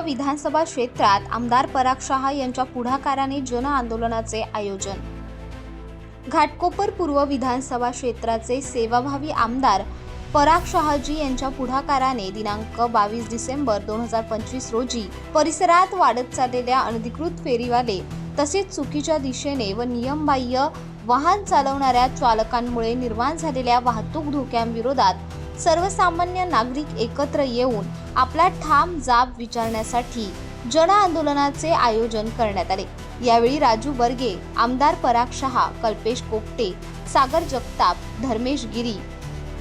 विधानसभा क्षेत्रात आमदार पराग शहा यांच्या पुढाकाराने जन आंदोलनाचे आयोजन. घाटकोपर पूर्व विधानसभा क्षेत्राचे सेवाभावी आमदार पराग शहाजी यांच्या पुढाकाराने दिनांक बावीस डिसेंबर दोन हजार पंचवीस रोजी परिसरात वाढत चाललेल्या अनधिकृत फेरीवाले तसेच चुकीच्या दिशेने व नियमबाह्य वाहन चालवणाऱ्या चालकांमुळे निर्माण झालेल्या वाहतूक धोक्यांविरोधात सर्वसामान्य नागरिक एकत्र येऊन आपला ठाम जाब विचारण्यासाठी जन आंदोलनाचे आयोजन करण्यात आले. यावेळी राजू बर्गे आमदार पराग शहा कल्पेश कोपटे सागर जगताप धर्मेश गिरी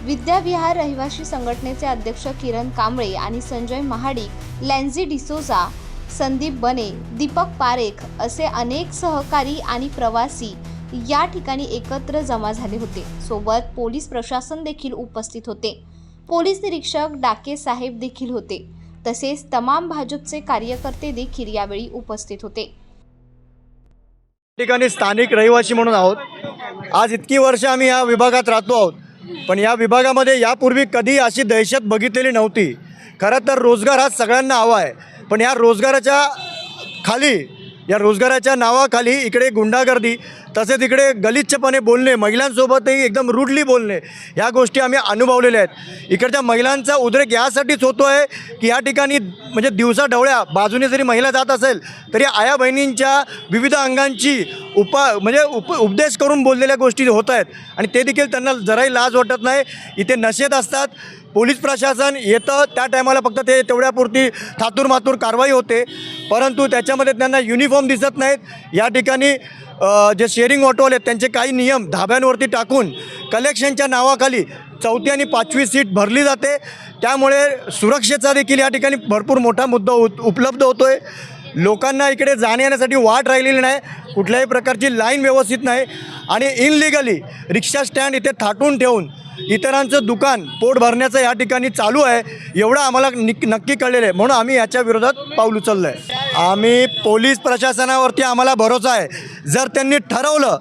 विद्याविहार रहिवासी संघटनेचे अध्यक्ष किरण कांबळे आणि संजय महाडिक लॅन्झी डिसोजा संदीप बने दीपक पारेख असे अनेक सहकारी आणि प्रवासी या ठिकाणी एकत्र जमा झाले होते. सोबत पोलीस प्रशासन देखील उपस्थित होते. पोलीस निरीक्षक डाके साहेब देखील होते. तसेच तमाम भाजपचे कार्यकर्ते देखील यावेळी उपस्थित होते. ठिकाणी स्थानिक रहिवासी म्हणून आहोत. आज इतकी वर्ष आम्ही या विभागात राहतो आहोत. पण या विभागामध्ये यापूर्वी कधी अशी दहशत बघितलेली नव्हती. खरं तर रोजगार हा सगळ्यांना हवा आहे. पण या रोजगाराच्या खाली या रोजगाराच्या नावाखाली इकडे गुंडागर्दी तसेच इकडे गलिच्छपणे बोलणे महिलांसोबतही एकदम रूडली बोलणे ह्या गोष्टी आम्ही अनुभवलेल्या आहेत. इकडच्या महिलांचा उद्रेक यासाठीच होतो आहे की या ठिकाणी म्हणजे दिवसा ढवळ्या बाजूने जरी महिला जात असेल तरी आया बहिणींच्या विविध अंगांची उपा म्हणजे उप उपदेश करून बोललेल्या गोष्टी होत आहेत. आणि ते देखील त्यांना जराही लाज वाटत नाही. इथे नशेत असतात. पोलीस प्रशासन येतं. त्या टायमाला फक्त ते तेवढ्यापुरती थातूर मातूर कारवाई होते. परंतु त्याच्यामध्ये त्यांना युनिफॉर्म दिसत नाहीत. या ठिकाणी जे शेअरिंग ऑटोवाले आहेत त्यांचे काही नियम धाब्यांवरती टाकून कलेक्शनच्या नावाखाली चौथी आणि पाचवी सीट भरली जाते. त्यामुळे सुरक्षेचा देखील या ठिकाणी भरपूर मोठा मुद्दा उपलब्ध होतो आहे लोकांना इकडे जाण्या येण्यासाठी वाट राहिलेली नाही. कुठल्याही प्रकारची लाईन व्यवस्थित नाही. आणि इनलिगली रिक्षा स्टँड इथे थाटून ठेवून इतरांचं दुकान पोट भरण्याचं या ठिकाणी चालू आहे. एवढं आम्हाला निक नक्की कळलेलं आहे. म्हणून आम्ही याच्या विरोधात पाऊल उचललं आहे आम्ही पोलीस प्रशासनावरती आम्हाला भरोसा आहे. जर त्यांनी ठरवलं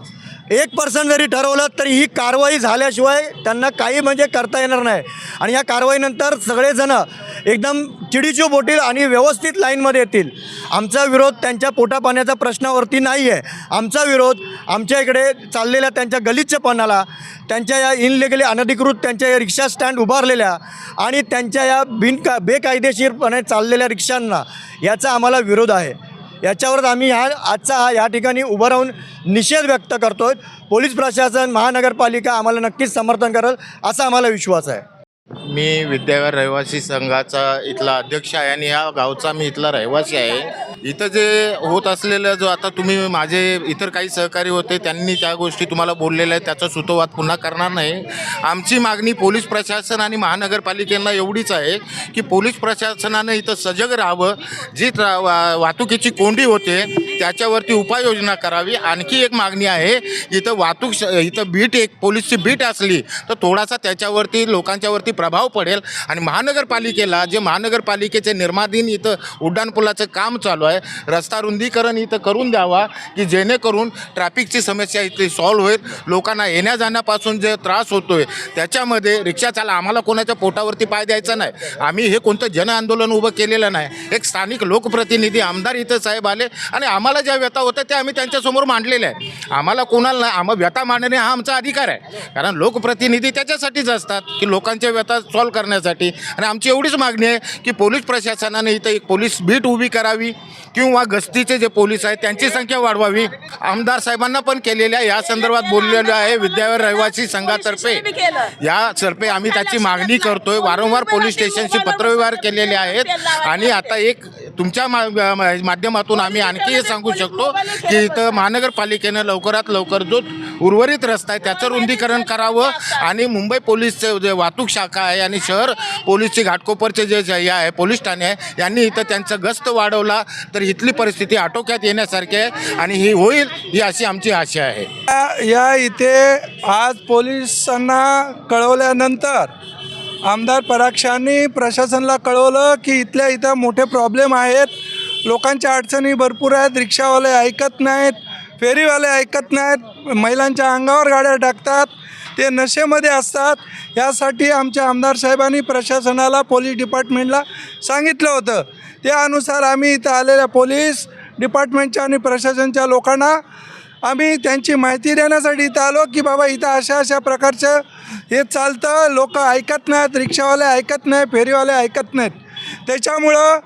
एक पर्सेंट जरी ठरवलं तरी ही कारवाई झाल्याशिवाय त्यांना काही म्हणजे करता येणार नाही. आणि या कारवाईनंतर सगळेजणं एकदम चिडीचूप होतील आणि व्यवस्थित लाईनमध्ये येतील. आमचा विरोध त्यांच्या पोटापाण्याच्या प्रश्नावरती नाही आहे आमचा विरोध आमच्या इकडे चाललेल्या त्यांच्या गलिच्छपणाला त्यांच्या या इनलिगली अनधिकृत त्यांच्या या रिक्षा स्टँड उभारलेल्या आणि त्यांच्या या बिनका बेकायदेशीरपणे चाललेल्या रिक्षांना याचा आम्हाला विरोध आहे. याच्यावरच आम्ही ह्या आजचा हा या ठिकाणी उभं राहून निषेध व्यक्त करतो आहे पोलीस प्रशासन महानगरपालिका आम्हाला नक्कीच समर्थन करेल असा आम्हाला विश्वास आहे. मी विद्याविहार रहिवासी संघाचा इथला अध्यक्ष आहे आणि या गावचा मी इथला रहिवासी आहे. इथं जे होत असलेलं जो आता तुम्ही माझे इतर काही सहकारी होते त्यांनी त्या गोष्टी तुम्हाला बोललेल्या आहेत त्याचा सुतोवाद पुन्हा करणार नाही. आमची मागणी पोलीस प्रशासन आणि महानगरपालिकेला एवढीच आहे की पोलीस प्रशासनानं इथं सजग राहावं. जी वा वाहतुकीची कोंडी होते त्याच्यावरती उपाययोजना करावी. आणखी एक मागणी आहे इथं वाहतूक श- इथं बीट एक पोलीसची बीट असली तर थोडासा त्याच्यावरती लोकांच्यावरती प्रभाव पडेल. आणि महानगरपालिकेला जे महानगरपालिकेचे निर्माधीन इथं उड्डाणपुलाचं काम चालू आहे रस्ता रुंदीकरण इथं करून द्यावा की जेणेकरून ट्रॅफिकची समस्या इथे सॉल्व्ह होईल. लोकांना येण्या जाण्यापासून जे त्रास होतोय त्याच्यामध्ये रिक्षा चाला आम्हाला कोणाच्या पोटावरती पाय द्यायचा नाही. आम्ही हे कोणतं जन आंदोलन उभं केलेलं नाही. एक स्थानिक लोकप्रतिनिधी आमदार इथं साहेब आले आणि आम आम्हाला ज्या व्यथा होत्या त्या आम्ही त्यांच्यासमोर मांडलेल्या आहे आम्हाला कोणाला नाही आम्हा व्यथा मांडणे हा आमचा अधिकार आहे. कारण लोकप्रतिनिधी त्याच्यासाठीच असतात की लोकांच्या व्यथा सॉल्व्ह करण्यासाठी. आणि आमची एवढीच मागणी आहे की पोलीस प्रशासनाने इथं एक पोलीस बीट उभी करावी किंवा गस्तीचे जे पोलीस आहेत त्यांची संख्या वाढवावी. आमदार साहेबांना पण केलेल्या या संदर्भात बोललेलं आहे विद्याविहार रहिवासी संघातर्फे. या तर्फे आम्ही त्याची मागणी करतोय. वारंवार पोलीस स्टेशनशी पत्रव्यवहार केलेले आहेत. आणि आता एक तुमच्या माध्यमातून आम्ही आणखी हे सांगू शकतो की इथं महानगरपालिकेनं लवकरात लवकर जो उर्वरित रस्ता आहे त्याचं रुंदीकरण करावं आणि मुंबई पोलीसचे जे वाहतूक शाखा आहे आणि शहर पोलीसचे घाटकोपरचे जे हे आहे पोलीस ठाणे आहे यांनी इथं त्यांचं गस्त वाढवला तर इथली परिस्थिती आटोक्यात येण्यासारखी आहे आणि ही होईल ही अशी आमची आशा आहे. या इथे आज पोलिसांना कळवल्यानंतर आमदार पराक्षांनी प्रशासनाला कळवलं की इथल्या इथं मोठे प्रॉब्लेम आहेत. लोकांच्या अडचणी भरपूर आहेत. रिक्षावाले ऐकत नाहीत. फेरीवाले ऐकत नाहीत. महिलांच्या अंगावर गाड्या टाकतात. ते नशेमध्ये असतात. यासाठी आमच्या आमदार साहेबांनी प्रशासनाला पोलीस डिपार्टमेंटला सांगितलं होतं. त्यानुसार आम्ही इथं आलेल्या पोलीस डिपार्टमेंटच्या आणि प्रशासनच्या लोकांना आम्ही त्यांची माहिती देण्यासाठी इथं आलो की बाबा इथं अशा अशा प्रकारचं हे चालतं. लोक ऐकत नाहीत रिक्षावाले ऐकत नाही फेरीवाले ऐकत नाहीत. त्याच्यामुळं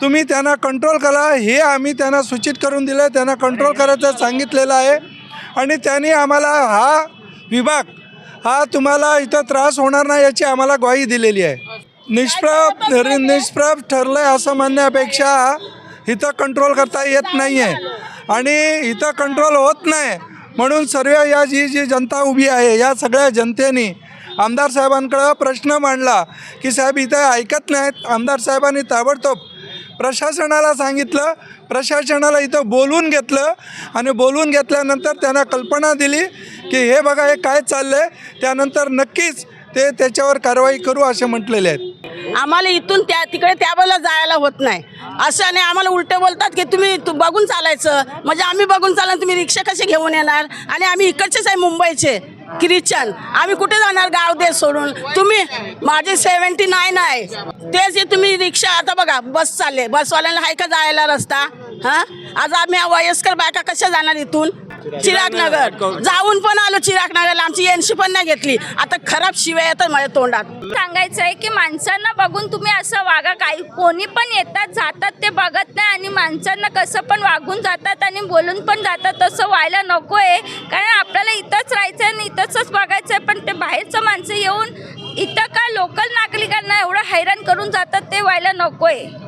तुम्ही त्यांना कंट्रोल करा. हे आम्ही त्यांना सूचित करून दिलं त्यांना कंट्रोल करायचं सांगितलेलं आहे. आणि त्यांनी आम्हाला हा विभाग हा तुम्हाला इथं त्रास होणार नाही याची आम्हाला ग्वाही दिलेली आहे. निष्प्रभ निष्प्रभ ठरलं आहे असं म्हणण्यापेक्षा इथं कंट्रोल करता येत नाही आहे आणि इथं कंट्रोल होत नाही. म्हणून सर्व या जी जी जनता उभी आहे या सगळ्या जनतेने आमदार साहेबांकडं प्रश्न मांडला की साहेब इथं ऐकत नाहीत. आमदार साहेबांनी ताबडतोब प्रशासनाला सांगितलं. प्रशासनाला इथं बोलवून घेतलं आणि बोलवून घेतल्यानंतर त्यांना कल्पना दिली की हे बघा हे काय चाललं आहे त्यानंतर नक्कीच ते त्याच्यावर कारवाई करू असे म्हटलेले आहेत. आम्हाला इथून त्या तिकडे त्या बाजूला जायला होत नाही. असं आणि आम्हाला उलटे बोलतात की तुम्ही तू बघून चालायचं. म्हणजे आम्ही बघून चालाल तुम्ही रिक्षा कशी घेऊन येणार? आणि आम्ही इकडचेच आहे मुंबईचे. ख्रिश्चन आम्ही कुठे जाणार गाव देश सोडून? तुम्ही माझे सेव्हन्टी नाईन आहे. तेच तुम्ही रिक्षा आता बघा बस चालले बसवाल्यांना आहे का जायला रस्ता? हां? आज आम्ही वयस्कर बायका कशा जाणार इथून? चिराग नगर. जाऊन पण आलो चिराग नगरला आमची एनशी पण नाही घेतली. आता खराब शिव्या येतात माझ्या तोंडात. सांगायचं आहे की माणसांना बघून तुम्ही असं वागा काही कोणी पण येतात जातात ते बघत नाही आणि माणसांना कसं पण वागून जातात आणि बोलून पण जातात. तसं व्हायला नको आहे कारण आपल्याला इथंच राहायचं आहे आणि इथंच बघायचं आहे पण ते बाहेरचं माणसं येऊन इथं का लोकल नागरिकांना एवढं हैराण करून जातात ते व्हायला नको आहे